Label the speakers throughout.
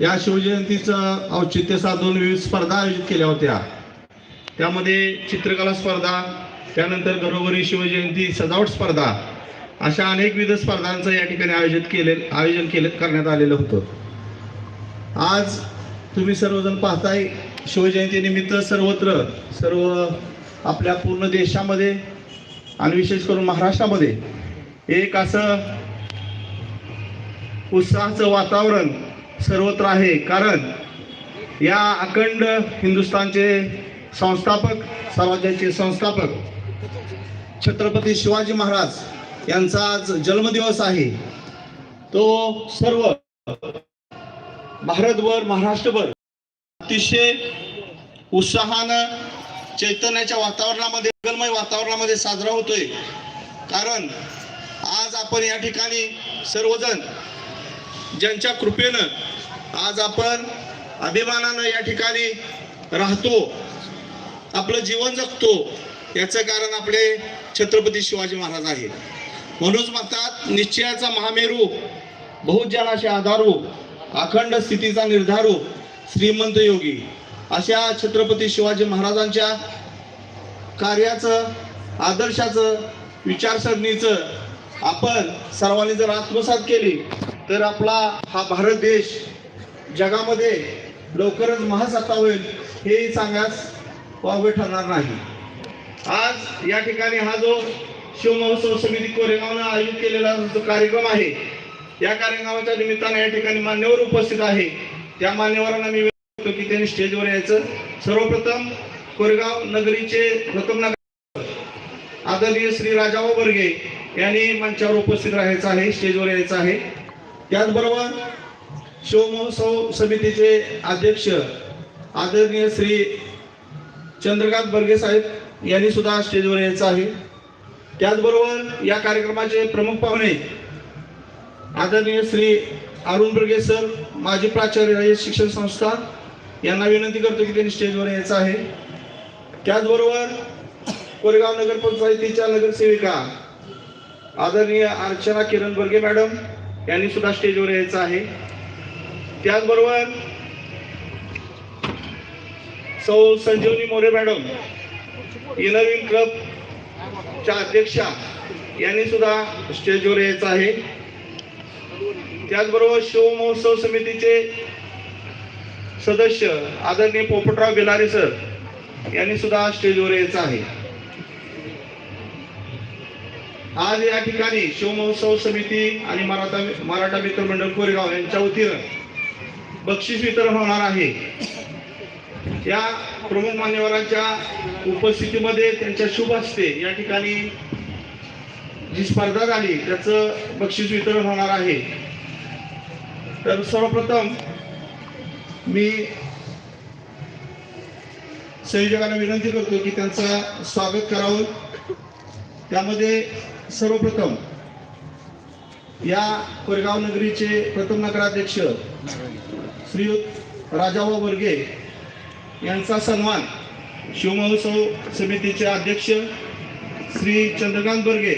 Speaker 1: या शिवजयंतीचं औचित्य साधून विविध स्पर्धा आयोजित केल्या होत्या. त्यामध्ये चित्रकला स्पर्धा त्यानंतर घरोघरी शिवजयंती सजावट स्पर्धा अशा अनेकविध स्पर्धांचं या ठिकाणी आयोजित केले आयोजन केले करण्यात आलेलं होतं. आज तुम्ही सर्वजण पाहताय शिवजयंतीनिमित्त सर्वत्र सर्व आपल्या पूर्ण देशामध्ये आणि विशेष करून महाराष्ट्रामध्ये एक असं उत्साहाचं वातावरण सर्वत्र आहे. कारण या अखंड हिंदुस्थानचे संस्थापक स्वराज्याचे संस्थापक छत्रपती शिवाजी महाराज यांचा आज जन्मदिवस आहे. तो सर्व भारतभर महाराष्ट्रभर अतिशय उत्साहानं चैतन्याच्या वातावरणामध्ये जंगलमय वातावरणामध्ये साजरा होतोय. कारण आज आपण या ठिकाणी सर्वजण ज्यांच्या कृपेनं आज आपण अभिमानानं या ठिकाणी राहतो आपलं जीवन जगतो याचं कारण आपले छत्रपती शिवाजी महाराज आहेत. म्हणूनच म्हणतात निश्चयाचा महामेरू बहुजनाचे आधारू अखंड स्थितीचा निर्धारू श्रीमंत योगी अशा छत्रपती शिवाजी महाराजांच्या कार्याचं आदर्शाचं विचारसरणीचं आपण सर्वांनी जर आत्मसात केली तर आपला हा भारत देश जगामध्ये लवकरच महासत्ता होईल हे सांगास वावगे ठरणार नाही. आज या ठिकाणी हा जो शिवमहोत्सव समिती कोरेगावनं आयोजित केलेला जो कार्यक्रम आहे या कार्यक्रमाच्या निमित्ताने या ठिकाणी मान्यवर उपस्थित आहे. त्या मान्यवरांना मी करतो की त्यांनी स्टेजवर यायचं. सर्वप्रथम कोरेगाव नगरीचे प्रथम नगर आदरणीय श्री राजाभाऊ बर्गे यांनी मंचावर उपस्थित राहायचं आहे स्टेजवर यायचं आहे. त्याचबरोबर शिवमहोत्सव समितीचे अध्यक्ष आदरणीय श्री चंद्रकांत बर्गे साहेब यांनी सुद्धा स्टेजवर यायचं आहे. त्याचबरोबर या कार्यक्रमाचे प्रमुख पाहुणे आदरणीय श्री अरुण बर्गे सर माजी प्राचार्य आहे शिक्षण संस्था यांना विनंती करतो की त्यांनी स्टेजवर यायचं आहे. त्याचबरोबर कोरेगाव नगरपंचायतीच्या नगरसेविका आदरणीय अर्चना किरण बर्गे मॅडम यांनी सुद्धा स्टेजवर यायचं आहे. त्याचबरोबर सौ संजीवनी मोरे मॅडम इनरविन क्लबच्या अध्यक्षा यांनी सुद्धा स्टेजवर यायचं आहे. त्याचबरोबर शिव महोत्सव समितीचे सदस्य आदरणीय पोपटराव बेलारे सर यांनी सुद्धा स्टेजवर यायचं आहे. आज या ठिकाणी शिवमहोत्सव समिती आणि मराठा मराठा मित्र मंडळ कोरेगाव यांच्या वतीनं बक्षीस वितरण होणार आहे. या प्रमुख मान्यवरांच्या उपस्थितीमध्ये त्यांच्या शुभ असते या ठिकाणी जी स्पर्धा झाली त्याचं बक्षीस वितरण होणार आहे. तर सर्वप्रथम मी संयोजकांना विनंती करतो की त्यांचं स्वागत करावं. त्यामध्ये सर्वप्रथम या कोरेगाव नगरीचे प्रथम नगराध्यक्ष श्रीयुत राजाभाऊ वर्गे यांचा सन्मान शिवमहोत्सव समितीचे अध्यक्ष श्री चंद्रकांत बर्गे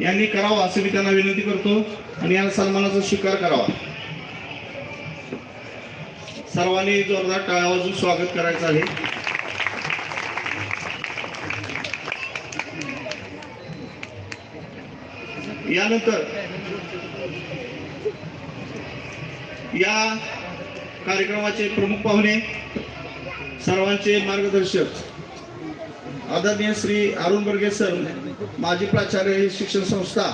Speaker 1: यांनी करावा असं मी त्यांना विनंती करतो आणि या सन्मानाचा स्वीकार करावा. सर्वांनी जोरदार टाळ्या वाजून स्वागत करायचं आहे. यानंतर या कार्यक्रमाचे प्रमुख पाहुणे सर्वांचे मार्गदर्शक आदरणीय श्री अरुण बर्गे सर माजी प्राचार्य शिक्षण संस्था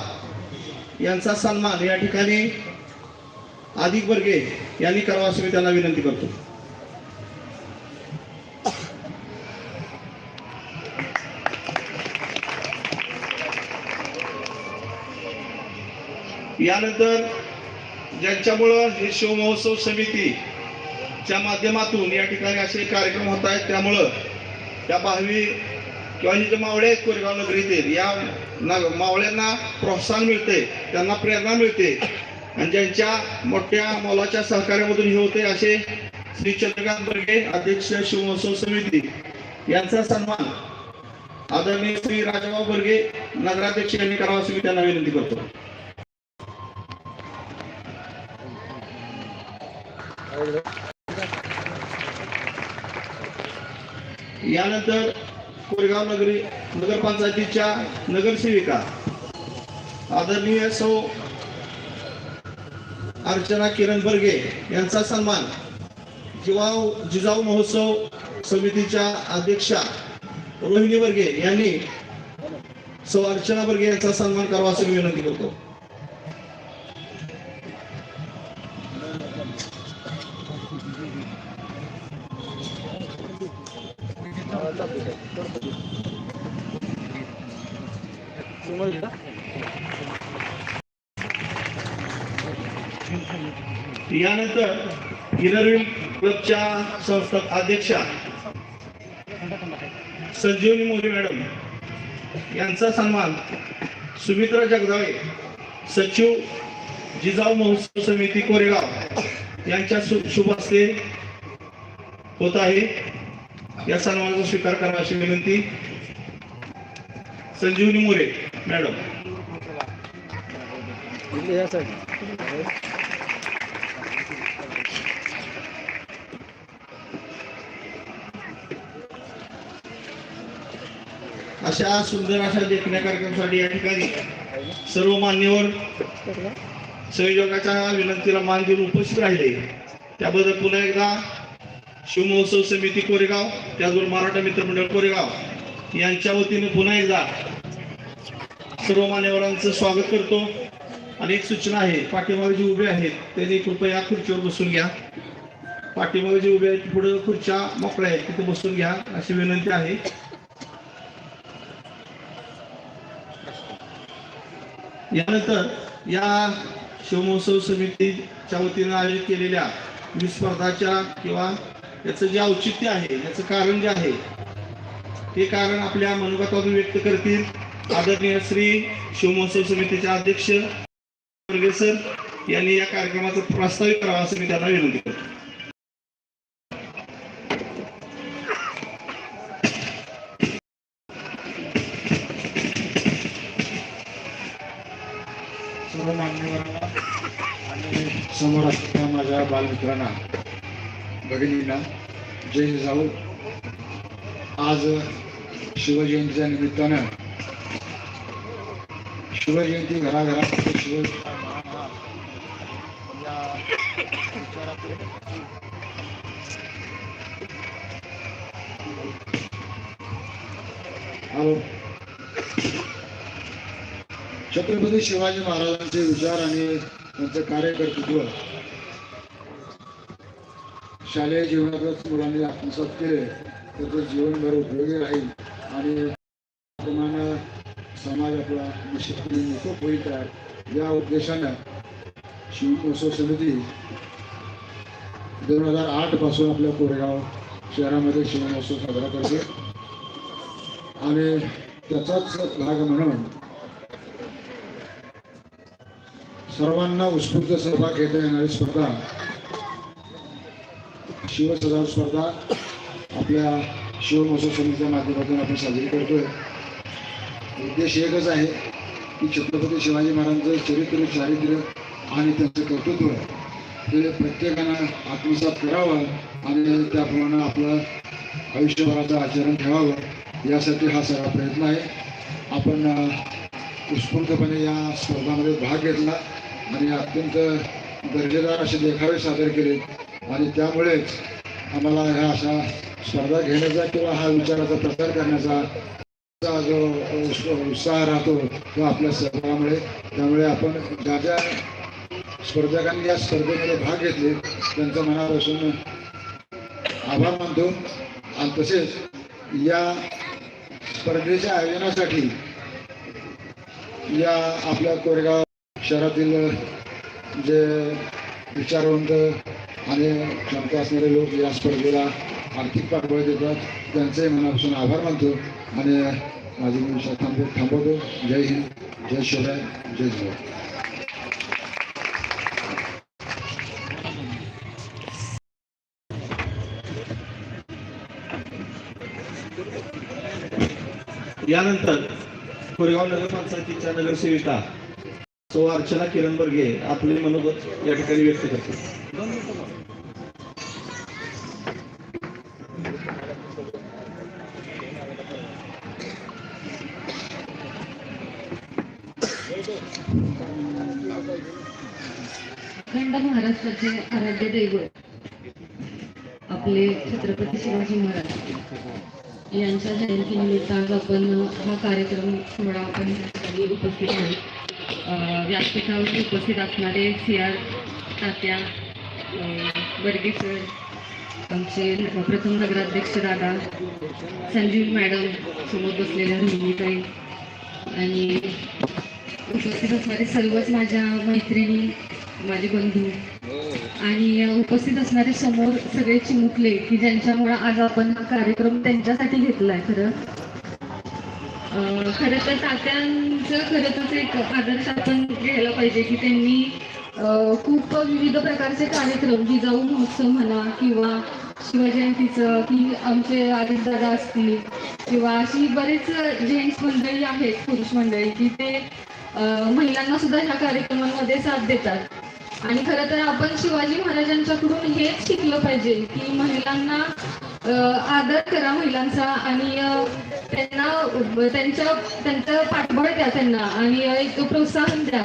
Speaker 1: यांचा सन्मान या ठिकाणी अधिक बर्गे यांनी करावा असं मी त्यांना विनंती करतो. यानंतर ज्यांच्यामुळं हे शिवमहोत्सव समितीच्या माध्यमातून या ठिकाणी असे कार्यक्रम होत आहेत त्यामुळं त्या भावी किंवा जे मावळे आहेत कोरेगाव नगरीतील या ना मावळ्यांना प्रोत्साहन मिळते त्यांना प्रेरणा मिळते. आणि ज्यांच्या मोठ्या मोलाच्या सहकार्यामधून हे होते असे श्री चंद्रकांत बर्गे अध्यक्ष शिवमहोत्सव समिती यांचा सन्मान आदरणीय श्री राजाभाऊ बर्गे नगराध्यक्ष यांनी करावा असं मी त्यांना विनंती करतो. यानंतर कोरेगाव नगरी नगरपंचायतीच्या नगरसेविका आदरणीय सौ अर्चना किरण बर्गे यांचा सन्मान जिवाव जिजाऊ महोत्सव समितीच्या अध्यक्षा रोहिणी बर्गे यांनी सौ अर्चना बर्गे यांचा सन्मान करावा असं विनंती करतो. यानंतर इनरविल क्लबच्या संस्थापक अध्यक्षा संजीवनी मोरे मॅडम यांचा सन्मान सुमित्रा जगदाळे सचिव जिजाऊ महोत्सव समिती कोरेगाव यांच्या शुभ हस्ते होत आहे. या सन्मानाचा स्वीकार करा अशी विनंती. संजीवनी मोरे मॅडम. अशा सुंदर अशा देखण्या कार्यक्रमासाठी या ठिकाणी सर्व मान्यवर संयोजकाच्या विनंतीला मान देऊन उपस्थित राहिले. त्याबद्दल पुन्हा एकदा शिवमहोत्सव समिती कोरेगाव त्याचबरोबर मराठा मित्रमंडळ कोरेगाव यांच्या वतीने पुन्हा एकदा सर्व मान्यवरांचं स्वागत करतो. आणि एक सूचना आहे पाठीमागे जे उभे आहेत त्यांनी कृपया खुर्चीवर बसून घ्या. पाठीमागे जे उभे आहेत पुढे खुर्च्या मोकळ्या आहेत तिथे बसून घ्या अशी विनंती आहे. यानंतर या शिवमहोत्सव समितीच्या वतीनं आयोजित केलेल्या विस्पर्धाच्या स्पर्धाच्या किंवा याचं जे औचित्य आहे याचं कारण जे आहे ते कारण आपल्या मनोगतातून व्यक्त करतील आदरणीय श्री शिवमहोत्सव समितीचे अध्यक्ष सर यांनी या कार्यक्रमाचा प्रस्तावित करावा असं मी त्यांना विनंती करतो.
Speaker 2: सर्व मान्यवरांना आणि समोर असलेल्या माझ्या बालमित्रांना भगिनींना जय जिजाऊ आज शिवजयंतीच्या निमित्तानं शिवजयंती घराघरात शिव छत्रपती शिवाजी महाराजांचे विचार आणि त्यांचं कार्यकर्तृत्व शालेय जीवनातच मुलांनी आत्मसात केले तर ते जीवनभर उपयोगी राहील. आणि प्रमाण समाज आपला निश्चितपणे निकोप होईल तर या उद्देशानं शिवमहोत्सव समिती दोन हजार आठपासून आपल्या कोरेगाव शहरामध्ये शिवमहोत्सव साजरा करते. आणि त्याचाच भाग म्हणून सर्वांना उत्स्फूर्त सहभाग घेता येणारी स्पर्धा शिवसजाव स्पर्धा आपल्या शिवमहोत्सव समितीच्या माध्यमातून आपण साजरी करतोय. उद्देश एकच आहे की छत्रपती शिवाजी महाराजांचं चरित्र चारित्र्य आणि त्यांचं कर्तृत्व हे प्रत्येकानं आत्मसात करावं आणि त्याप्रमाणे आपलं आयुष्यभराचं आचरण ठेवावं यासाठी हा सगळा प्रयत्न आहे. आपण उत्स्फूर्तपणे या स्पर्धामध्ये भाग घेतला आणि अत्यंत दर्जेदार असे देखावे सादर केले आणि त्यामुळेच आम्हाला ह्या अशा स्पर्धा घेण्याचा किंवा हा विचाराचा प्रसार करण्याचा जो उत्स- उत्साह राहतो तो आपल्या सहभागामुळे. त्यामुळे आपण ज्या ज्या स्पर्धकांनी या स्पर्धेमध्ये भाग घेतले त्यांचा मनापासून आभार मानतो. आणि तसेच या स्पर्धेच्या आयोजनासाठी या आपल्या कोरेगाव शहरातील जे विचारवंत आणि क्षमता असणारे लोक या स्पर्धेला आर्थिक पाठबळ देतात. त्यांचे मनापासून आभार मानतो आणि माझी मी विषय थांबवतो. जय हिंद जय शिवराय जय जिजाऊ
Speaker 1: यानंतर कोरेगाव नगरपंचायतीच्या नगरसेविका सो अर्चना किरण बर्गे आपले मनोगत या ठिकाणी व्यक्त करते
Speaker 3: महाराष्ट्राचे आराध्य दैवत आपले छत्रपती शिवाजी महाराज यांच्या जयंतीनिमित्त आज आपण हा कार्यक्रम सोहळा आपण उपस्थित आहोत. व्यासपीठावर उपस्थित असणारे सी आर तात्या अं, बर्गे सर आमचे प्रथम नगराध्यक्ष दादा संजीव मॅडम समोर बसलेल्या रोहिणीताई आणि उपस्थित असणारे सर्वच माझ्या मैत्रिणी माझे बंधू. आणि उपस्थित असणारे समोर सगळे चिमुकले की ज्यांच्यामुळे आज आपण हा कार्यक्रम त्यांच्यासाठी घेतलाय खरं. खरं तर तात्यांचं खरं तर एक आदर्श आपण घ्यायला पाहिजे की त्यांनी खूप विविध प्रकारचे कार्यक्रम जिजाऊ महोत्सव म्हणा किंवा शिवजयंतीचं की आमचे आदित्य दादा असतील किंवा अशी बरेच जेंट्स मंडळी आहेत पुरुष मंडळी की ते महिलांना सुद्धा ह्या कार्यक्रमांमध्ये साथ देतात. आणि खरं तर आपण शिवाजी महाराजांच्याकडून हेच शिकलं पाहिजे की महिलांना आदर करा महिलांचा आणि त्यांना त्यांच्या त्यांचं पाठबळ द्या त्यांना आणि एक प्रोत्साहन द्या.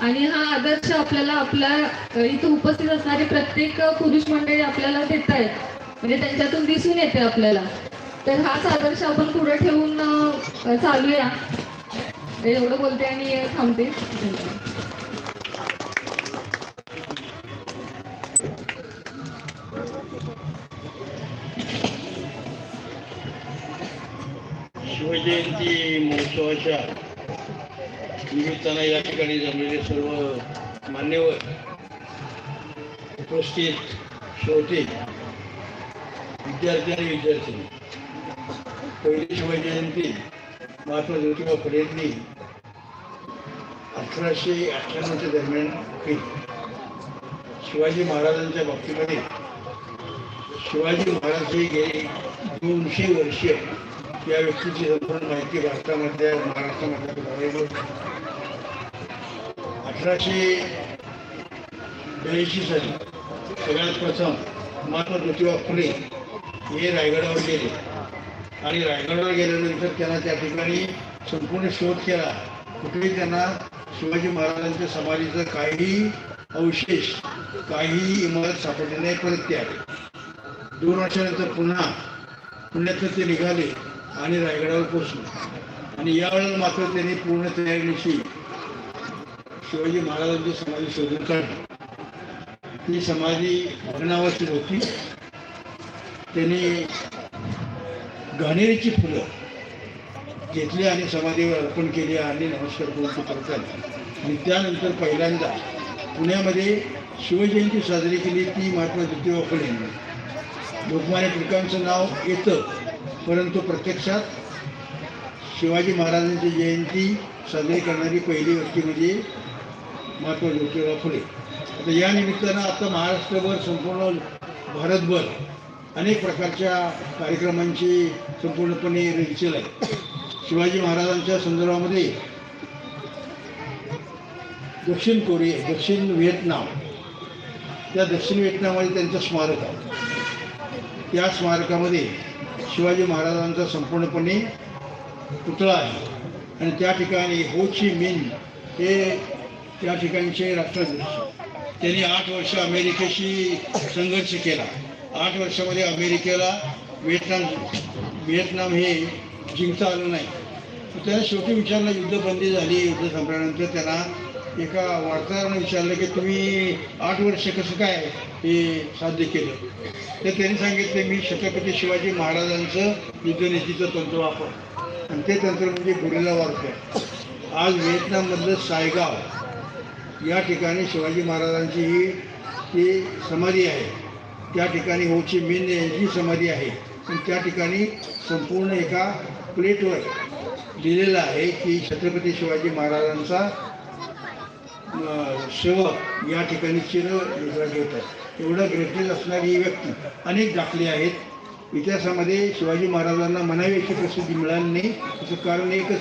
Speaker 3: आणि हा आदर्श आपल्याला आपल्या इथं उपस्थित असणारे प्रत्येक पुरुष मंडळी आपल्याला देत आहेत. म्हणजे त्यांच्यातून दिसून येते आपल्याला. तर हाच आदर्श आपण पुढे ठेवून चालूया. एवढं बोलते आणि थांबते.
Speaker 4: जयंती महोत्सवाच्या निमित्तानं या ठिकाणी जमलेले सर्व मान्यवर उपस्थित श्रोते विद्यार्थी आणि विद्यार्थिनी पहिली शिवजयंती महात्मा ज्योतिबा फुलेंनी अठराशे अठ्ठ्याण्णवच्या दरम्यान केली. शिवाजी महाराजांच्या बाबतीमध्ये शिवाजी महाराज हे गेले दोनशे वर्ष या व्यक्तीची संपूर्ण माहिती भारतामध्ये महाराष्ट्रामध्ये अठराशे ब्याऐंशी साली सगळ्यात प्रथम महात्मा ज्योतिबा फुले हे रायगडावर गेले. आणि रायगडावर गेल्यानंतर त्यांना त्या ठिकाणी संपूर्ण शोध केला. कुठेही त्यांना शिवाजी महाराजांच्या समाधीचं काही अवशेष काही इमारत सापडली नाही. परत ते आले. दोन वर्षानंतर पुन्हा पुण्यातनं ते निघाले. आणि रायगडावर पोचलो आणि यावेळेला मात्र त्यांनी पूर्ण तयारीनिशी शिवाजी महाराजांची समाधी शोधून काढली. ती समाधी भग्नावस्थेत होती. त्यांनी घाणेरीची फुलं घेतली आणि समाधीवर अर्पण केली आणि नमस्कार करून ती आणि त्यानंतर पहिल्यांदा पुण्यामध्ये शिवजयंती साजरी केली ती महात्मा ज्योतिबा फुले यांनी. लोकमान्य टिळकांचं नाव येतं. परंतु प्रत्यक्षात शिवाजी महाराजांची जयंती साजरी करणारी पहिली व्यक्ती म्हणजे महात्मा ज्योतिराव फुले. आता या निमित्तानं आता महाराष्ट्रभर संपूर्ण भारतभर अनेक प्रकारच्या कार्यक्रमांची संपूर्णपणे रेलचेल आहे. शिवाजी महाराजांच्या संदर्भामध्ये दक्षिण कोरिया दक्षिण व्हिएतनाम त्या दक्षिण व्हिएतनाममध्ये त्यांचं स्मारक आहे. त्या स्मारकामध्ये शिवाजी महाराजांचा संपूर्णपणे पुतळा आहे. आणि त्या ठिकाणी होची मिन हे त्या ठिकाणचे राष्ट्राध्यक्ष त्यांनी आठ वर्ष अमेरिकेशी संघर्ष केला. आठ वर्षामध्ये अमेरिकेला व्हिएतनाम व्हिएतनाम हे जिंकता आलं नाही. तर त्याला शेवटी विचारला युद्धबंदी झाली युद्ध संपल्यानंतर त्यांना एका वार्ताहरानं विचारलं की तुम्ही आठ वर्ष कसं काय हे साध्य केलं? तर त्यांनी सांगितलं मी छत्रपती शिवाजी महाराजांचं युद्धनीतीचं तंत्र वापर आणि ते तंत्र म्हणजे गुरिल्ला वॉरफेअर आज व्हिएतनाममधलं सायगाव या ठिकाणी शिवाजी महाराजांची ही ती समाधी आहे. त्या ठिकाणी होची मिन यांची समाधी आहे. आणि त्या ठिकाणी संपूर्ण एका प्लेटवर लिहिलेलं आहे की छत्रपती शिवाजी महाराजांचा सेवक या ठिकाणी चिर घेत घेतात. एवढं ग्रेटनेस असणारी ही व्यक्ती अनेक दाखले आहेत. इतिहासामध्ये शिवाजी महाराजांना म्हणावी अशी प्रसिद्धी मिळाली नाही. त्याचं कारण एकच